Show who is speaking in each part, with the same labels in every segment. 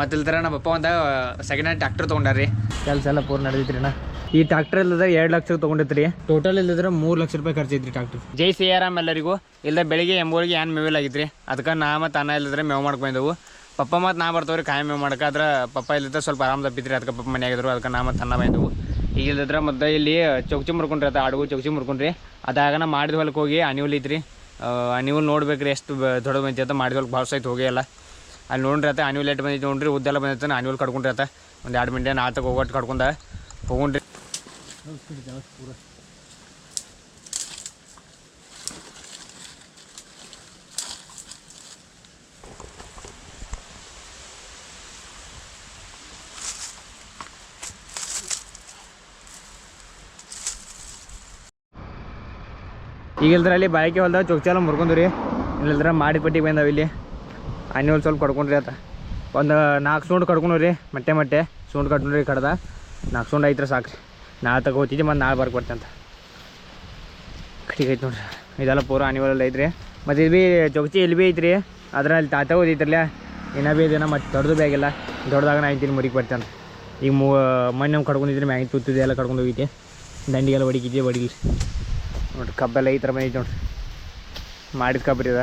Speaker 1: ಮತ್ತು ಇಲ್ತರ ನಮ್ಮ ಅಪ್ಪ ಒಂದು ಸೆಕೆಂಡ್ ಹ್ಯಾಂಡ್ ಟ್ರಾಕ್ಟರ್ ತಗೊಂಡಾರಿ ಕೆಲಸ ಎಲ್ಲ ಪೂರ್ ನಡೆದಿತ್ರಿ ಅಣ್ಣ ಈ ಟ್ಯಾಕ್ಟರ್ ಇಲ್ಲದ ಎರಡು ಲಕ್ಷ ತೊಗೊಂಡಿತ್ರಿ. ಟೋಟಲ್ ಇಲ್ಲದ್ರೆ ಮೂರು ಲಕ್ಷ ರೂಪಾಯಿ ಖರ್ಚಿದ್ರಿ ಟ್ರಾಕ್ಟರ್ ಜೈ ಸಿ ಆರಾಮ್ ಎಲ್ಲರಿಗೂ. ಇಲ್ಲ ಬೆಳಿಗ್ಗೆ ಎಂಬೋಳಿಗೆ ಏನು ಮೇವಿಲ್ ಆಗಿದ್ರಿ ಅದಕ್ಕೆ ನಾ ಮತ್ತು ಅನ್ನ ಇಲ್ಲದ್ರೆ ಮೇವು ಮಾಡ್ಕೊಂಡೆವು ಪಪ್ಪ ಮತ್ತು ನಾ ಬರ್ತವ್ರಿ ಕಾಯಿ ಮೇವು ಮಾಡಕ್ಕೆ ಆದ್ರೆ ಪಪ್ಪ ಇಲ್ಲದ್ರೆ ಸ್ವಲ್ಪ ಆರಾಮ್ ತಪ್ಪಿದ್ರಿ ಅದಕ್ಕೆ ಪಪ್ಪ ಮನೆಯಾಗಿದ್ರು. ಅದಕ್ಕೆ ನಾ ಮತ್ತು ಅನ್ನ ಬಂದೆವು. ಈಗ ಇಲ್ಲದ್ರೆ ಮತ್ತೆ ಇಲ್ಲಿ ಚೌಚಿ ಮುರ್ಕೊಂಡ್ರಿ ಅದು ಆಡುಗು ಚೌಚಿ ಮುರ್ಕೊಂಡ್ರಿ. ಅದಾಗ ನಾ ಮಾಡಿದ ಹೊಲಕ್ಕೆ ಹೋಗಿ ಅನಿವಲ್ ಐತ್ರಿ. ಅನಿವಲ್ ನೋಡ್ಬೇಕ್ರಿ ಎಷ್ಟು ದೊಡ್ಡದು ಬಂತಿ ಅಂತ ಮಾಡಿದ ಹೊಲಕ್ಕೆ ಭಾಳ ಸಹಿತ ಹೋಗಿ ಅಲ್ಲ ಅಲ್ಲಿ ನೋಡ್ರಿ ಆತ ಅನಿವಲ್ ಲೇಟ್ ಬಂದಿತ್ತು ನೋಡ್ರಿ ಉದ್ದೆಲ್ಲ ಬಂದಿತ್ತು ಅನಿವಲ್ ಕಡ್ಕೊಂಡ್ರಿ ಆತ ಒಂದು ಎರಡು ಮಿಂಟೆ ನಾಲ್ಕು ಹೋಗೋಟ್ ಕಡ್ಕೊಂಡ ಹೋಗೊಂಡ್ರಿ ಈಗ ಇಲ್ದ್ರೆ ಅಲ್ಲಿ ಬಾಳಿಕೆ ಹೊಲ್ದಾಗ ಚೊಕ್ಚಾಲ ಮುರ್ಕೊಂಡ್ರಿ ಇಲ್ಲದ್ರ ಮಾಡಿ ಪಟ್ಟಿಗೆ ಬಂದಾವ ಇಲ್ಲಿ. ಅನಿವಲ್ ಸ್ವಲ್ಪ ಕಡ್ಕೊಂಡ್ರಿ ಆತ ಒಂದು, ನಾಲ್ಕು ಸೂಂಡ್ ಕಡ್ಕೊಂಡ್ರಿ ಮಟ್ಟೆ ಮತ್ತೆ ಸೂಂಡ್ ಕಟ್ಕೊಂಡ್ರಿ ಕಡ್ದ. ನಾಲ್ಕು ಸೂಂಡ್ ಐತ್ರ ಸಾಕ್ರಿ. ನಾಳೆ ತಗೋ ಹೋಗ್ತಿದ್ದೆ ಮತ್ತು ನಾಳೆ ಬರ್ಕ್ ಬರ್ತಂತ ಕಟ್ಟಿಗೆ ಐತೆ ನೋಡ್ರಿ. ಇದೆಲ್ಲ ಪೂರ ಆನಿವಲ್ ಐತ್ರಿ. ಮತ್ತು ಇದು ಭೀ ಜೊಗಚಿ ಇಲ್ಲಿ ಭೀ ಐತ್ರಿ. ಅದ್ರ ಅಲ್ಲಿ ತಾತ ಓದಿತ್ರಲ್ಲ ಇನ್ನೂ ಭೀ ಇದೇನ ಮತ್ತು ದೊಡ್ಡದು ಆಗಿಲ್ಲ ದೊಡ್ಡದಾಗ ನಾ ಐತಿನ ಮುರಿಗೆ ಬರ್ತಂತ ಈಗ ಮೂ ಮಣ್ಣು ನಮ್ಮ ಕಡ್ಕೊಂಡಿದ್ರಿ ಮ್ಯಾಗಿ ತುತ್ತಿದೆ ಎಲ್ಲ ಕಡ್ಕೊಂಡು ಹೋಗಿದ್ದೆ. ದಂಡಿಗೆಲ್ಲ ಹೊಡಿಗಿದ್ದೆ ಹೊಡಿಲಿ. ನೋಡ್ರಿ ಕಬ್ಬೆಲ್ಲ ಈ ಥರ ಬಂದೈತೆ ನೋಡ್ರಿ. ಮಾಡಿದ ಕಬ್ರಿ ಅದ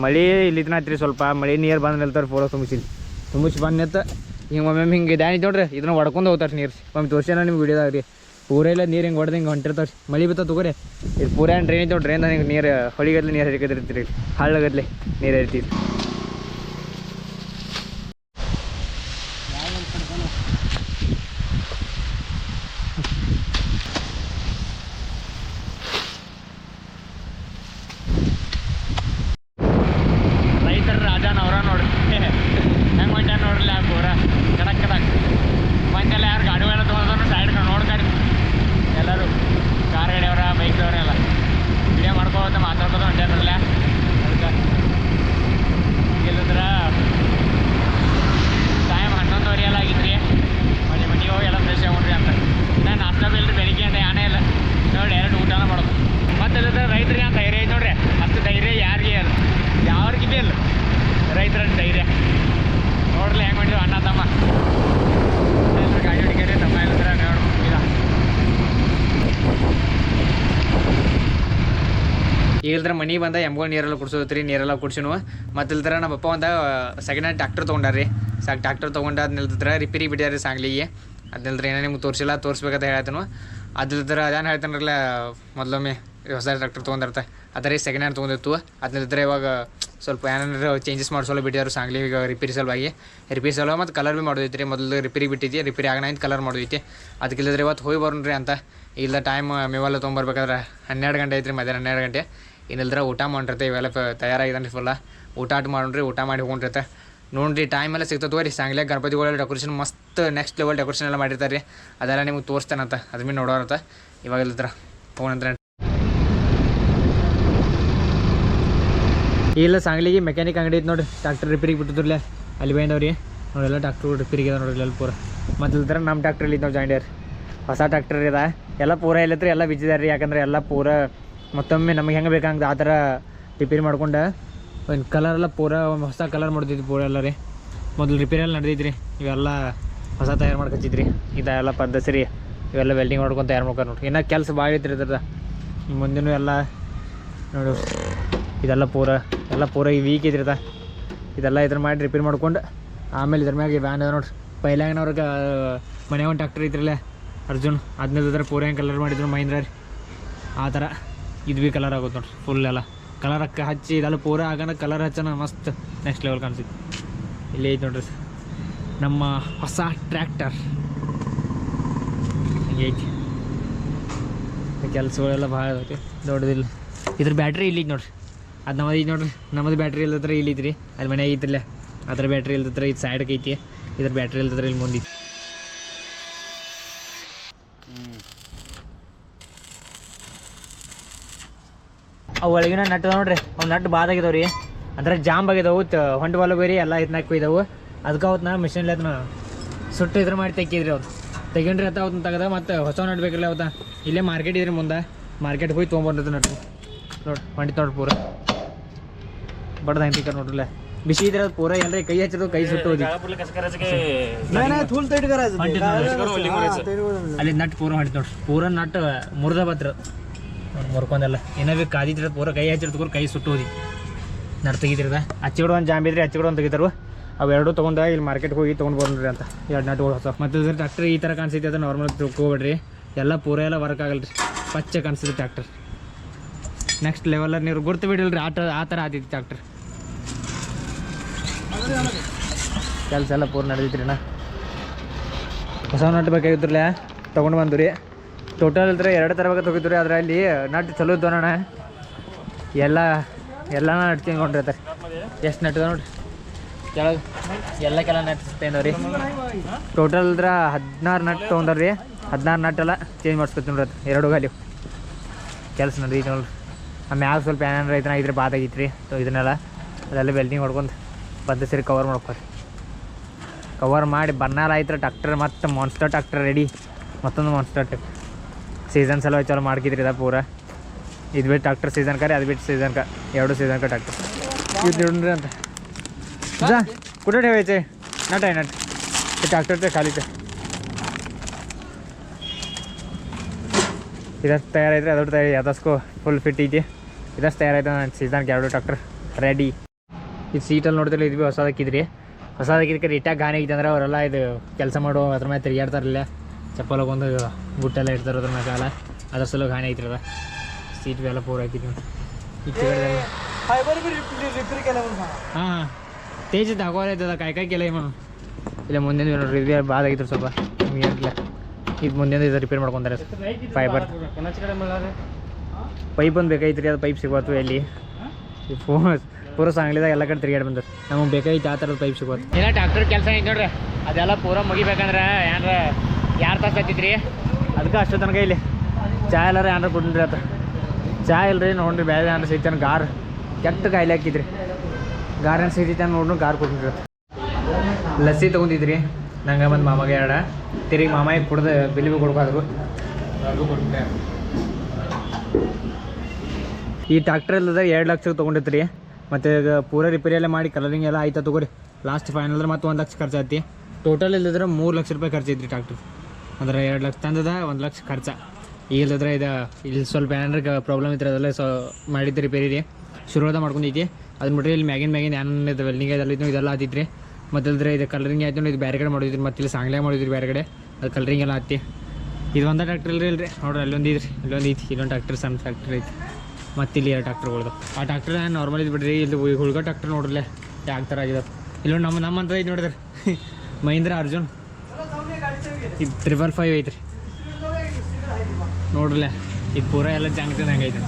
Speaker 1: ಮಳೆ ಇಲ್ಲಿದ್ನ ಐತ್ರಿ ಸ್ವಲ್ಪ, ಮಳೆ ನೀರು ಬಂದು ನಿಲ್ತಾರೆ ಪೂರ ತುಂಬಿಸಿಲ್ಲ ತುಂಬಿಸಿ ಬಂದು ನಿಂತ ಹಿಂಗೆ ಒಮ್ಮೊಮ್ಮೆ ಹಿಂಗೆ ಡ್ಯಾನಿ ನೋಡ್ರಿ, ಇದನ್ನ ಹೊಡ್ಕೊಂಡು ಹೋಗ್ತಾರೆ ನೀರು. ಒಮ್ಮೆ ತೋರಿಸ್ಯಾನ ನಿಮ್ಗೆ ಹಿಡಿದಾಗ್ರಿ ರೀ. ಪೂರ ಇಲ್ಲ ನೀರು ಹಿಂಗೆ ಹೊಡೆದು ಹಿಂಗೆ ಹೊಂಟಿರ್ತಾರೆ ರೀ. ಮಳೆ ಬಿತ್ತ ತಗೋರಿ. ಇದು ಪೂರ ಏನು ಡ್ರೈನ್ ಐತೆ ಡ್ರೈನ್ ಹಿಂಗೆ ನೀರು, ಹೊಳಿಗದ್ಲೆ ನೀರು ಹರಿಕದಿರ್ತೀರಿ ಹಳ್ಳಗದ್ಲೆ ನೀರು ಹರಿತೀರಿ ರೈತರ ರಾಜನ ಅವರ ನೋಡ್ರಿ ಹೆಂಗೆ ಹೊಂಟ ನೋಡ್ರಲ್ಲ ಆ ಪೂರ ಕಡಕ್ಕದಾಗ ಮಂದೆಲ್ಲ ಯಾರು ಗಾಡಿಗಳನ್ನ ತೊಗೊಂಡ್ರು ಸೈಡ್ ನೋಡ್ತಾರೆ ಎಲ್ಲರೂ ಕಾರ್ ಗಾಡಿಯವ್ರ ಬೈಕ್ ಎಲ್ಲ ವಿಡಿಯೋ ಮಾಡ್ಕೋತ ಮಾತಾಡ್ಕೋತ ಹೊಂಟ್ಯಾರಲ್ಲ ಅದಕ್ಕೆ ಇಲ್ಲದ್ರ ಟೈಮ್ ಹನ್ನೊಂದುವರೆ ಎಲ್ಲ ಆಗಿದ್ರಿ ಮನೆ ಮನೆಗೆ ಹೋಗಿ ಎಲ್ಲ ಫ್ರೆಶ್ ಆಗ್ಬಿಡ್ರಿ ಅಂತ ಇನ್ನು ನಾಷ್ಟ ಬಿಲ್ರಿ ಬೆಳಿಗ್ಗೆ ಅಂತ ಯಾನೇ ಇಲ್ಲ ನೋಡಿ ಡೈರೆಕ್ಟ್ ಊಟನ ಮಾಡೋದು ಮತ್ತೆ ಇಲ್ಲದ್ರೆ ರೈತರಿಗೆ ಅಂತ ಧೈರ್ಯ ಐತೆ ನೋಡ್ರಿ ಅಷ್ಟು ಧೈರ್ಯ ಯಾರಿಗೆ ಇಲ್ಲ ಯಾರಿಗೆ ಬಿ ಇಲ್ಲ ರೈತರ ಧೈರ್ಯ ನೋಡ್ರಿ ಹೆಂಗೆ ಹೊಂಟಿವಿ ಅಣ್ಣ ತಮ್ಮ ಎಲ್ಲರೂ ಗಾಡಿ ಹೊಡಿಕರಿ ತಮ್ಮ ಇಲ್ಲದ್ರೆ ನೋಡ್ಬೇಕು ಇಲ್ಲ ಇಲ್ದ್ರ ಮನಿ ಬಂದ ಎಂಬೋ ನೀರೆಲ್ಲ ಕುಡ್ಸೋದ್ರಿ ನೀರೆಲ್ಲ ಕುಡ್ಸಿನು. ಮತ್ತು ಇಲ್ದ್ರ ನಮ್ಮ ಅಪ್ಪ ಒಂದು ಸೆಕೆಂಡ್ ಹ್ಯಾಂಡ್ ಟ್ಯಾಕ್ಟರ್ ತೊಗೊಂಡಾರ್ರಿ. ಸಾಕು ಟ್ಯಾಕ್ಟರ್ ತೊಗೊಂಡು ಅದ್ ನಿಲ್ದ್ರ ರಿಪೇರಿ ಸಾಂಗ್ಲಿ. ಸಾಂಗ್ಲಿಗೆ ಅದ್ನಿಲ್ದ್ರ ಏನೇ ನಿಮ್ಗೆ ತೋರಿಸಿಲ್ಲ, ತೋರಿಸ್ಬೇಕಂತ ಹೇಳ್ತಾನು. ಅದ್ನಿಲ್ದ್ರ ಅದೇನು ಹೇಳ್ತಾನಲ್ಲ ಮೊದಲೊಮ್ಮೆ ಹೊಸ ಟ್ಯಾಕ್ಟರ್ ತೊಗೊಂಡಿರ್ತ. ಅದ್ರ ಸೆಕೆಂಡ್ ಹ್ಯಾಂಡ್ ತೊಗೊಂಡಿತ್ತು. ಅದ್ನಿಲ್ದ್ರ ಇವಾಗ ಸ್ವಲ್ಪ ಏನಾರ ಚೇಂಜಸ್ ಮಾಡಿಸೋಲ್ಲ ಬಿಟ್ಟಿದ್ರು ಸಾಂಗ್ಲಿ ಈಗ ರಿಪೇರಿ ಸಲುವಾಗಿ. ರಿಪೇರಿ ಸಲುವಾಗಿ ಮತ್ತು ಕಲರ್ ಭೀ ಮಾಡೋದೈತಿ ಮೊದಲು ರಿಪೇರಿ ಬಿಟ್ಟಿದ್ದೆ ರಿಪೇರಿ ಆಗಣ ಕಲರ್ ಮಾಡೋದೈತಿ. ಅದಕ್ಕಿಲ್ಲದ್ರೆ ಇವತ್ತು ಹೋಗಿ ಬರೋಣ್ರಿ ಅಂತ. ಇಲ್ಲ ಟೈಮ್ ಮೇವೆಲ್ಲ ತೊಗೊಂಬರ್ಬೇಕಾದ್ರೆ ಹನ್ನೆರಡು ಗಂಟೆ ಐತ್ರಿ, ಮಧ್ಯಾಹ್ನ ಹನ್ನೆರಡು ಗಂಟೆ. ಇನ್ನಿಲ್ದ್ರ ಊಟ ಮಾಡಿರ್ತೆ ಇವೆಲ್ಲ ತಯಾರಾಗಿದ್ದಾನೆ ಫುಲ್ಲ ಊಟ ಆಟ ಮಾಡ್ರಿ ಊಟ ಮಾಡಿ ಹೋಗಿರ್ತೆ ನೋಡ್ರಿ ಟೈಮ್ ಎಲ್ಲ ಸಿಗ್ತದೆ ಸಾಂಗ್ಲೇ ಸಾಂಗ್ಲೆ ಗಣಪತಿಗಳೆಲ್ಲ ಡೆಕೋರೇಷನ್ ಮಸ್ತ್ ನೆಕ್ಸ್ಟ್ ಲೆವೆಲ್ ಡೆಕೋರೇಷನ್ ಎಲ್ಲ ಮಾಡಿರ್ತಾರೆ. ರೀ ಅದೆಲ್ಲ ನಿಮ್ಗೆ ತೋರಿಸ್ತಾನಂತ. ಅದು ಭೀ ನೋಡೋರಂತ ಇವಾಗ ಇಲ್ಲದ್ರ ಫೋನ್ ಅಂತ ಇಲ್ಲ, ಸಾಂಗ್ಲಿಗೆ ಮೆಕ್ಯಾನಿಕ್ ಅಂಗಡಿ ಐತೆ ನೋಡಿ ಡಾಕ್ಟರ್ ರಿಪೇರಿಗೆ ಬಿಟ್ಟಿದ್ರಲ್ಲೇ, ಅಲ್ಲಿ ಬಂದವ್ರಿ. ನೋಡಿಲ್ಲ ಡಾಕ್ಟರ್ ರಿಪೇರಿಗೆ ಇದೆ ನೋಡ್ರಿ ಎಲ್ಲ ಪೂರ. ಮತ್ತೆ ಇಲ್ದ್ರ ನಮ್ಮ ಡಾಕ್ಟರ್ ಇಲ್ಲಿ ನಾವು ಜಾಯಿಂಡ್ಯಾರ ಹೊಸ ಟ್ರಾಕ್ಟರ್ ಇದೆ. ಎಲ್ಲ ಪೂರ ಇಲ್ಲತ್ರಿ ಎಲ್ಲ ಬಿಚ್ಚಿದಾರೆ ರೀ ಯಾಕಂದ್ರೆ ಎಲ್ಲ ಪೂರ ಮತ್ತೊಮ್ಮೆ ನಮಗೆ ಹೆಂಗೆ ಬೇಕಂಗ ಆ ಥರ ರಿಪೇರಿ ಮಾಡ್ಕೊಂಡು. ಒಂದು ಕಲರ್ ಎಲ್ಲ ಪೂರ ಒಂದು ಹೊಸ ಕಲರ್ ಮಾಡ್ತಿದ್ವಿ ಪೂರ ಎಲ್ಲ ರೀ. ಮೊದಲು ರಿಪೇರಿ ಎಲ್ಲ ನಡೆದಿದ್ರಿ ಇವೆಲ್ಲ ಹೊಸ ತಯಾರು ಮಾಡ್ಕೊತಿದ್ರಿ. ಇದೆಲ್ಲ ಪದ್ಧತಿ ರೀ. ಇವೆಲ್ಲ ವೆಲ್ಡಿಂಗ್ ಮಾಡ್ಕೊಂಡು ತಯಾರು ಮಾಡ್ಕೊಂಡು ನೋಡ್ರಿ. ಇನ್ನೂ ಕೆಲಸ ಭಾಳ ಐತ್ರಿ ಇದ್ರದ ಮುಂದಿನ ಎಲ್ಲ ನೋಡು, ಇದೆಲ್ಲ ಪೂರ, ಎಲ್ಲ ಪೂರ ಈ ವೀಕ್ ಇದ್ರದ ಇದೆಲ್ಲ ಇದ್ರ ಮಾಡಿ ರಿಪೇರ್ ಮಾಡ್ಕೊಂಡು, ಆಮೇಲೆ ಇದ್ರ ಮ್ಯಾಗ ವ್ಯಾನ್ ಅದ ನೋಡ್ರಿ. ಪೈಲಾಗಿನವ್ರಿಗೆ ಮನೆ ಒಂದು ಟ್ಯಾಕ್ಟರ್ ಐತ್ರಲ್ಲ, ಅರ್ಜುನ್ ಅದನ್ನದ್ರ ಪೂರ ಹೆಂಗೆ ಕಲರ್ ಮಾಡಿದ್ರು ಮಹೀಂದ್ರ ರೀ. ಆ ಥರ. ಇದು ಭೀ ಕಲರ್ ಆಗುತ್ತೆ ನೋಡ್ರಿ ಫುಲ್ ಎಲ್ಲ. ಕಲರ್ ಹಚ್ಚಿ ಇದೆಲ್ಲ ಪೂರ ಆಗೋಣ ಕಲರ್ ಹಚ್ಚನ ಮಸ್ತ್ ನೆಕ್ಸ್ಟ್ ಲೆವೆಲ್ ಕಾಣಿಸುತ್ತೆ ಇಲ್ಲಿ ಐತೆ ನೋಡ್ರಿ ನಮ್ಮ ಹೊಸ ಟ್ರ್ಯಾಕ್ಟರ್ ಹಂಗೆ ಐತಿ. ಕೆಲಸಗಳೆಲ್ಲ ಭಾಳ ಐತಿ ದೊಡ್ಡದಿಲ್ಲ. ಇದ್ರ ಬ್ಯಾಟ್ರಿ ಇಲ್ಲಿ ನೋಡ್ರಿ. ಅದು ನಮ್ಮದು ಈಗ ನೋಡ್ರಿ ನಮ್ಮದು ಬ್ಯಾಟ್ರಿ ಇಲ್ಲದ್ರೆ ಇಲ್ಲಿ ಇದ್ರಿ ಅಲ್ಲಿ ಮನೆ ಐತಿಲ್ಲ ಅದ್ರ ಬ್ಯಾಟ್ರಿ ಇಲ್ಲದ್ರೆ ಇದು ಸೈಡ್ಗೆ ಐತಿ. ಇದ್ರ ಬ್ಯಾಟ್ರಿ ಇಲ್ಲದ್ರೆ ಇಲ್ಲಿ ಮುಂದೆ ಅವು ಒಳಗಿನ ನಟ್ ನೋಡ್ರಿ. ಅವು ನಟ್ ಬಾದಾಗಿದಾವೆ ರೀ. ಅಂದ್ರೆ ಜಾಮ್ ಆಗಿದಾವು ಹೊಂಡ ಬಾಲು ಬೇರಿ ಎಲ್ಲ ಇದನ್ನ ಕುಯ್ದವು ಅದಕ್ಕೆ ಅವತ್ನ ಮಿಷಿನ್ ಮಿಷಿನ್ಲಿ ಅದನ್ನ ಸುಟ್ಟು ಇದ್ರ ಮಾಡಿ ತೆಕ್ಕಿದ್ರಿ ಅವ್ರು. ತೆಗೊಂಡ್ರಿ ಅಂತ ಅವತ್ನ ತೆಗ್ದ ಮತ್ತೆ ಹೊಸ ನಡ್ಬೇಕಿಲ್ಲ ಅವತ್ತ ಇಲ್ಲೇ ಮಾರ್ಕೆಟ್ ಇದ್ರಿ ಮುಂದೆ. ಮಾರ್ಕೆಟ್ ಹೋಗಿ ತೊಗೊಂಬಂದ್ರಿ ನಟ್ ನೋಡಿ ಹೊಂಡಿ ನೋಡಿ ಪೂರ. ಬಡದ ಹಂಗೆ ನೋಡ್ರಿಲ್ಲ ಬಿಸಿ ಇದ್ರೆ ಅದು ಪೂರ ಎಲ್ಲ ಕೈ ಹಚ್ಚಿದ್ರು ಕೈ ಸುಟ್ಟು
Speaker 2: ಹೋಗಿ
Speaker 1: ಅಲ್ಲಿ ನಟ್ ಪೂರ ಹೊಂಟಿ ನೋಡ್ರಿ ಪೂರ ನಟ್ ಮುರಿದ ಬತ್ರ. ಮುರ್ಕೊಂಡೆಲ್ಲ. ಏನೋ ಬೇಕು ಕಾದಿದ್ರೆ ಪೂರ ಕೈ ಹಚ್ಚಿರ್ತಕ್ರ ಕೈ ಸುಟ್ಟು ಹೋದಿ. ನಡ್ ತೆಗಿತಿರದ. ಹಚ್ಚಿಗಡೆ ಒಂದು ಜಾಂಬಿ ಇದ್ರೆ ಹಚ್ಚಿಗಡೆ ಒಂದು ತೆಗಿತಾರು. ಅವೆರಡು ತೊಗೊಂಡ ಇಲ್ಲಿ ಮಾರ್ಕೆಟ್ಗೆ ಹೋಗಿ ತೊಗೊಂಡು ಬಂದ್ರಿ ಅಂತ. ಎರಡು ನಟ್ಗಳು ಹೊಸ. ಮತ್ತು ಇದ್ರ ಟ್ರ್ಯಾಕ್ಟರ್ ಈ ಥರ ಕಾಣಿಸ್ತೈತೆ ಅದು ನಾರ್ಮಲ್ ತಿಳ್ಕೊಬೇಡ್ರಿ ಎಲ್ಲ ಪೂರ ಎಲ್ಲ ವರ್ಕ್ ಆಗಲ್ಲ ರೀ ಪಚ್ಚ ಕಾಣಿಸ್ತದೆ ಟ್ಯಾಕ್ಟ್ರ್ ನೆಕ್ಸ್ಟ್ ಲೆವೆಲ್ ನೀವು ಗುರ್ತು ಬಿಡಿಲ್ರಿ, ಆ ಥರ ಆ ಥರ ಆದಿತ್ತು ಟ್ಯಾಕ್ಟ್ರ್ ಕೆಲಸ ಎಲ್ಲ ಪೂರ ನಡೆದಿತ್ರಿ ನಾ ಹೊಸ ನಟ್ ಬೇಕಾಗಿದ್ರಲ್ಲ ತೊಗೊಂಡು ಬಂದು ರೀ. ಟೋಟಲ್ ಅಂದ್ರೆ ಎರಡು ಥರ ಬೇಕಾಗಿ ತೊಗಿದ್ರಿ ಅದರಲ್ಲಿ ನಟ್ ಚಲೋ ಇದ್ದ ನೋಣ ಎಲ್ಲ ಎಲ್ಲ ನಟ್ ತಿನ್ಕೊಂಡಿರ್ತಾರೆ ಎಷ್ಟು ನಟ್ ನೋಡ್ರಿ? ಕೆಳಗೆ ಎಲ್ಲ ಕೆಲ ನಟ್ ತಂದವ್ರಿ ಟೋಟಲ್ ಅಂದ್ರೆ ಹದಿನಾರು ನಟ್ ತೊಗೊಂಡವ್ರಿ ಹದಿನಾರು ನಟ್ ಎಲ್ಲ ಚೇಂಜ್ ಮಾಡಿಸ್ಕೊತ ನೋಡ್ರಿ ಎರಡು ಗಾಲಿ. ಕೆಲಸ ನಡೀತಿ ನೋಡ್ರಿ. ಆ ಸ್ವಲ್ಪ ಏನಾರ ಐತನ ಇದ್ರೆ ಬಾತ್ ಆಗಿತ್ತು ರೀ. ಇದನ್ನೆಲ್ಲ ಅದೆಲ್ಲ ಬೆಲ್ಟಿಂಗ್ ಹೊಡ್ಕೊಂಡು ಬಂದ ಸರಿ ಕವರ್ ಮಾಡ್ಕೊರಿ. ಕವರ್ ಮಾಡಿ ಬನ್ನಾರ ಆಯ್ತು ಟ್ರ್ಯಾಕ್ಟರ್ ಮತ್ತು ಮಾನ್ಸ್ಟರ್ ಟ್ಯಾಕ್ಟರ್ ರೆಡಿ ಮತ್ತೊಂದು ಮಾನ್ಸ್ಟರ್ ಟ್ಯಾಕ್ಟರ್ ಸೀಸನ್ ಸಲ ಚಲೋ ಮಾಡ್ಕಿದ್ರಿ ಇದ ಪೂರ ಇದು ಬಿಟ್ಟು ಟ್ಯಾಕ್ಟರ್ ಸೀಸನ್ ಕರೆ ಅದು ಬಿಟ್ಟು ಸೀಸನ್ ಕ ಎರಡು ಸೀಸನ್ ಕ ಟ್ಯಾಕ್ಟರ್ ಇದು ನೋಡ್ರಿ ಅಂತ जा कुठं ठेवायचं आहे नट आहे नट ते ट्रॅक्टरच्या खालीच आहे ಇದಷ್ಟು ತಯಾರೈತ್ರಿ ಅದ್ರ ತಯಾರಿ ಅದಸ್ಕೋ ಫುಲ್ ಫಿಟ್ ಐತಿ ಇದಷ್ಟು ತಯಾರೈತೆ ನನ್ನ ಸೀಸನ್ಗೆ ಎರಡು ಟ್ರಾಕ್ಟರ್ ರೆಡಿ ಇದು ಸೀಟಲ್ಲಿ ನೋಡಿದ್ರೆ ಇದು ಭೀ ಹೊಸದಕ್ಕಿದ್ರಿ ಹೊಸದಕ್ಕಿದ್ದಕ್ಕೆ ರಿಟ್ಯಾಗ ಗಾನೆ ಐತೆ ಅಂದ್ರೆ ಅವರೆಲ್ಲ ಇದು ಕೆಲಸ ಮಾಡೋ ಅದ್ರ ಮೇಲೆ ತಿರುಗಾಡ್ತಾರಲ್ಲ ಚಪ್ಪಲಾಗೊಂದು ಗುಟ್ಟೆಲ್ಲ ಇಡ್ತಾರೆ ಅದ್ರ ಕಾಲ. ಅದ್ರ ಸಲುವಾಗಿ ಹಾನಿ ಅದ. ಸೀಟ್ ಎಲ್ಲ ಪೂರ ಹಾಕಿದ್ವಿ ಹಾಂ ಕಡೆ ಹಾಂ. ತೇಜ್ ತಗೋಲ್ಲ ಇದ್ದದ ಕಾಯಿ ಕಾಯಿ ಕೆಲ ಇಮ್ಮ ಇಲ್ಲ ಮುಂದಿನ ರಿಪೇರ್ ಬಾದ ಆಗಿದ್ರು ಸ್ವಲ್ಪ. ಏನಿಲ್ಲ ಇದು ಮುಂದಿನ ಇದು ರಿಪೇರ್ ಮಾಡ್ಕೊಂತಾರೆ. ಫೈಬರ್ ಪೈಪ್ ಒಂದು ಬೇಕಾಯ್ತು ರೀ ಅದು ಪೈಪ್ ಸಿಗೋತು ಎಲ್ಲಿ? ಫೋನ್ ಪೂರಾ ಸಾಂಗ್ಲಿದಾಗ ಎಲ್ಲ ಕಡೆ ತಿರುಗಾಡಿ ಬಂದರು ನಮಗೆ ಬೇಕಾಗಿತ್ತು ಆ ಥರದ ಪೈಪ್ ಸಿಗೋದು ಏನೋ ಡಾಕ್ಟರ್ ಕೆಲಸ ಐತೆ ನೋಡ್ರಿ. ಅದೆಲ್ಲ ಪೂರ ಮುಗಿಬೇಕಂದ್ರೆ ಏನಾರ ಯಾರು ತಾಸು ಹತ್ತಿದ್ರಿ? ಅದಕ್ಕೆ ಅಷ್ಟು ತನಕ ಇಲ್ಲಿ. ಚಾ ಎಲ್ಲಾರ ಏನಾರ ಕುಡ್ರಿ ಆತ ಚಾ ಇಲ್ರಿ, ನೋಡ್ರಿ, ಬೇರೆ ಏನಾರ ಸಿಗ್ತಾನೆ ಗಾರ್. ಕೆಟ್ಟ ಕಾಯಿಲೆ ಹಾಕಿದ್ರಿ. ಗಾರ್ ಏನು ಸಿಗ್ತೈತೆ ನೋಡ್ರಿ, ಗಾರ್ ಕುಡ್ರಿ ಆತ ಲಸ್ಸಿ ತೊಗೊಂಡಿದ್ರಿ. ನಂಗೆ ಬಂದು ಮಾಮಗೆ ಎರಡ. ತಿರುಗಿ ಮಾಮಾಯಿಗೆ ಕುಡ್ದು ಬಿಲ್ ಬಿ ಕೊಡ್ಕಾದ್ರು ಈ ಟ್ಯಾಕ್ಟರ್ ಇಲ್ಲದ ಎರಡು ಲಕ್ಷ ತೊಗೊಂಡಿತ್ತು ರೀ ಮತ್ತು ಈಗ ಪೂರ ರಿಪೇರಿ ಎಲ್ಲ ಮಾಡಿ ಕಲರಿಂಗ್ ಎಲ್ಲ ಆಯ್ತಾ ತಗೋರಿ. ಲಾಸ್ಟ್ ಫೈನಲ್ ಅಂದ್ರೆ ಮತ್ತೆ ಒಂದು ಲಕ್ಷ ಖರ್ಚಾಯ್ತಿ ಟೋಟಲ್ ಇಲ್ಲದ್ರೆ ಮೂರು ಲಕ್ಷ ರೂಪಾಯಿ ಖರ್ಚೈತ್ರಿ ಟ್ಯಾಕ್ಟರ್ ಅಂದ್ರೆ ಎರಡು ಲಕ್ಷ ತಂದದ, ಒಂದು ಲಕ್ಷ ಖರ್ಚ. ಇಲ್ಲದ್ರೆ ಇದು, ಇಲ್ಲಿ ಸ್ವಲ್ಪ ಏನಾರ ಪ್ರಾಬ್ಲಮ್ ಇದ್ರೆ ಅದೆಲ್ಲ ಸೊ ಮಾಡಿದ್ದು ರಿಪೇರಿ ಶುರುವಾದ ಮಾಡ್ಕೊಂಡಿದ್ದೆ. ಅದು ಬಿಟ್ಟರೆ ಇಲ್ಲಿ ಮ್ಯಾಗಿನ ಮ್ಯಾಗಿನ ಏನಿದೆ ವೆಲ್ಡಿಂಗ್ ಅದೆಲ್ಲ ಇದ್ದು ಇದೆಲ್ಲ ಆತಿತ್ತು ಮತ್ತು ಇದು ಕಲರಿಂಗ್ ಆಯ್ತು ಇದು ಬೇರೆ ಕಡೆ ಮಾಡಿದ್ರಿ ಮತ್ತೆ ಇಲ್ಲಿ ಸಾಂಗ್ಲೆ ಮಾಡಿದ್ರಿ ಬೇರೆ ಕಡೆ. ಅದು ಕಲರಿಂಗ್ ಎಲ್ಲ ಹತ್ತಿ ಇದು ಒಂದೇ ಟ್ರ್ಯಾಕ್ಟರ್ ಇಲ್ರಿ ಇಲ್ರಿ. ನೋಡ್ರಿ, ಅಲ್ಲೊಂದು ಇದ್ರಿ ಇಲ್ಲೊಂದು ಐತಿ. ಇಲ್ಲೊಂದು ಟ್ರ್ಯಾಕ್ಟರ್ ಸಣ್ಣ ಟ್ರ್ಯಾಕ್ಟರ್ ಐತಿ. ಮತ್ತೆ ಇಲ್ಲಿ ಎರಡು ಟ್ರ್ಯಾಕ್ಟರ್ಗಳದು ಆ ಟ್ರ್ಯಾಕ್ಟರ್ ನಾರ್ಮಲ್ ಇದು ಬಿಡ್ರಿ, ಇಲ್ಲಿ ಹುಳ್ಗ ಟ್ರ್ಯಾಕ್ಟರ್ ನೋಡ್ರಲ್ಲೇ. ಯಾವ ಥರ ಆಗಿದೆ ಇಲ್ಲೊಂದು ನಮ್ಮ ನಮ್ಮಂತ ಐತಿ ನೋಡಿದ್ರಿ. ಮಹೀಂದ್ರ ಅರ್ಜುನ್. ಇದು ತ್ರಿಬಲ್ ಫೈವ್ ಐತ್ರಿ. ನೋಡ್ರಲ್ಲ ಇದು ಪೂರ ಎಲ್ಲ ಜಂಗ್ ಹಂಗೆ ಐತೆ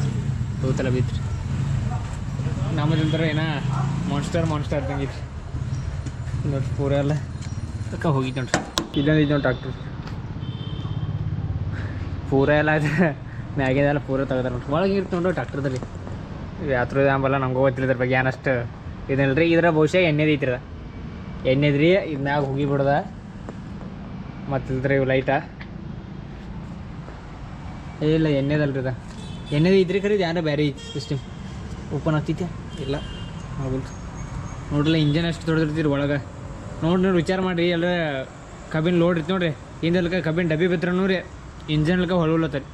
Speaker 1: ತೂತಲ ನಮ್ಮ ನಮ್ಮದಂತರ ಏನ ಮಾನ್ಸ್ಟರ್ ಮಾನ್ಸ್ಟರ್ ತಂಗಿತ್ರಿ ನೋಡ್ರಿ ಪೂರ ಎಲ್ಲ. ಅಕ್ಕ ಹೋಗಿತ್ತು ನೋಡ್ರಿ. ಇದೊಂದು ಐತೆ ನೋಡಿ ಟ್ರ್ಯಾಕ್ಟರ್ ಪೂರ ಎಲ್ಲ ಮ್ಯಾಗಿದೆಲ್ಲ ಪೂರ ತೆಗ್ದಾರ ನೋಡ್ರಿ. ಒಳಗೆ ಇರ್ತು ನೋಡ್ರಿ ಡಾಕ್ಟ್ರದಲ್ಲಿ ಯಾತ್ರ ಅಂಬಲ್ಲ ನಮ್ಗೆ ಗೊತ್ತಿಲ್ಲ ಇದ್ರ ಬಗ್ಗೆ ಏನಷ್ಟು ಇದಿಲ್ಲ ರೀ ಇದ್ರ ಬಹುಶಃ ಎಣ್ಣೆದು ಐತ್ರಿ ಅದ. ಎಣ್ಣೆದು ರೀ ಇದು ಮ್ಯಾಗ ಹೋಗಿ ಬಿಡ್ದ ಮತ್ತು ಇದ್ರೆ ಇವು ಲೈಟ ಇಲ್ಲ ಎಣ್ಣೆದಲ್ರಿ ಅದ. ಎಣ್ಣೆದು ಇದ್ರಿ ಖರೀದಿ ಯಾರ ಬೇರೆ ಸಿಸ್ಟಮ್ ಓಪನ್ ಆಗ್ತೈತಿ? ಇಲ್ಲ. ಹೌದು ನೋಡ್ರಲ್ಲ ಇಂಜನ್ ಅಷ್ಟು ದೊಡ್ಡದಿರ್ತೀರಿ ಒಳಗೆ. ನೋಡಿ ನೋಡಿ, ವಿಚಾರ ಮಾಡಿರಿ. ಎಲ್ಲ ಕಬಿನ್ ಲೋಡ್ ಇತ್ತು ನೋಡ್ರಿ. ಹಿಂದಲ್ಕ ಕಬಿನ್ ಡಬ್ಬಿ ಬಿತ್ತರೂ ರೀ ಇಂಜನ್ಲಕ ಹೊಲತ್ರಿ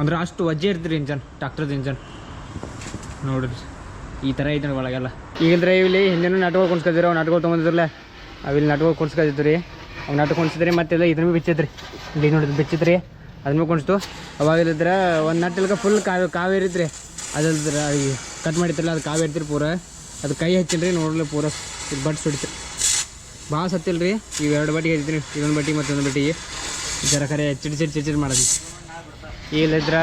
Speaker 1: ಅಂದ್ರೆ ಅಷ್ಟು ವಜ್ಜೆ ಇರ್ತೀರಿ ಇಂಜನ್ ಟ್ರಾಕ್ಟರ್ದು ಇಂಜನ್ ನೋಡ್ರಿ. ಈ ಥರ ಐತೆ ನೋಡಿ ಒಳಗೆಲ್ಲ. ಈಗಿಲ್ದ್ರೆ ಇಲ್ಲಿ ಹಿಂದೆನೂ ನಾಟಕ ಕೊಡ್ಸ್ಕೊತಿರೋ ನಾಟಕ ತೊಗೊಂಡಿದ್ರಲ್ಲ. ಅವಿಲ್ಲಿ ನಾಟಕ ಕೊಡ್ಸ್ಕೊತಿತ್ತು ರೀ. ಅವು ನಾಟಕ ಮತ್ತೆ ಮತ್ತೆಲ್ಲ ಇದ್ರ ಬಿಚ್ಚಿದ್ರಿ. ಇಲ್ಲಿ ನೋಡಿದ್ ಬಿಚ್ಚಿತ್ರಿ ಅದನ್ನು ಅವಾಗ ಇಲ್ಲಿದ್ರೆ ಒಂದು ನಟ್ಟಿಲ್ಕ ಫುಲ್ ಕಾವ್ ಕಾವೇ ಇತ್ತು ರೀ ಅದಲ್ದ್ರ ಕಟ್ ಮಾಡಿತ್ರಲ್ಲ ಅದು ಕಾವೇರಿತ್ರಿ ಪೂರ. ಅದು ಕೈ ಹಚ್ಚಿಲ್ರಿ ನೋಡ್ಲಿ ಪೂರ. ಬಟ್ ಸುಡಿತು. ಭಾಳ ಸತ್ತಿಲ್ರಿ. ಇವು ಎರಡು ಬಟ್ಟಿಗೆ ಹಚ್ಚಿದ್ರಿ. ಇದೊಂದು ಬಟ್ಟಿ, ಮತ್ತೊಂದು ಬಟ್ಟಿಗೆ ಜರ ಕರೆ ಚಿಡ್ ಚಿಡ್ ಚಿಡ್ ಮಾಡೋದು ಇಲ್ಲಿದ್ರ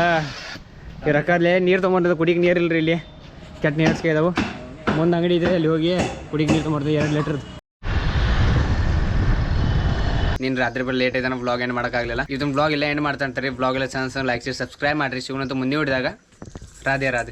Speaker 1: ಈ ರೊಕ್ಕಲ್ಲೇ ನೀರು ತೊಗೊಂಡಿದ್ದು ಕುಡಿಗೆ ಇಲ್ರಿ ಇಲ್ಲಿ. ಕೆಟ್ಟ ನೀರು ಇದಾವೆ. ಮುಂದೆ ಅಂಗಡಿ ಇದೆ ಅಲ್ಲಿ ಹೋಗಿ ಕುಡಿಗೆ ನೀರು ತೊಗೊಂಡ್ದು ಎರಡು ಲೀಟ್ರದ್ದು
Speaker 3: ನೀನು ರಾತ್ರಿ ಬರ್ ಲೇಟ್ ಐತೆ ವ್ಲಾಗ್ ಎಂಡ್ ಮಾಡೋಕ್ಕಾಗಲಿಲ್ಲ. ಇದನ್ನ ಬ್ಲಾಗ್ ಇಲ್ಲ ಎಂಡ್ ಮಾಡ್ತಾ ಇರ್ತಾರೆ ಬ್ಲಾಗ್ ಎಲ್ಲ ಚಾನ್ಸ್ ಲೈಕ್ ಸಬ್ಸ್ಕ್ರೈಬ್ ಮಾಡಿರಿ. ಸಿಗೋಣಂತ ಮುಂದೆ ಹಿಡಿದಾಗ. ರಾಧೆ ರಾಧೆ.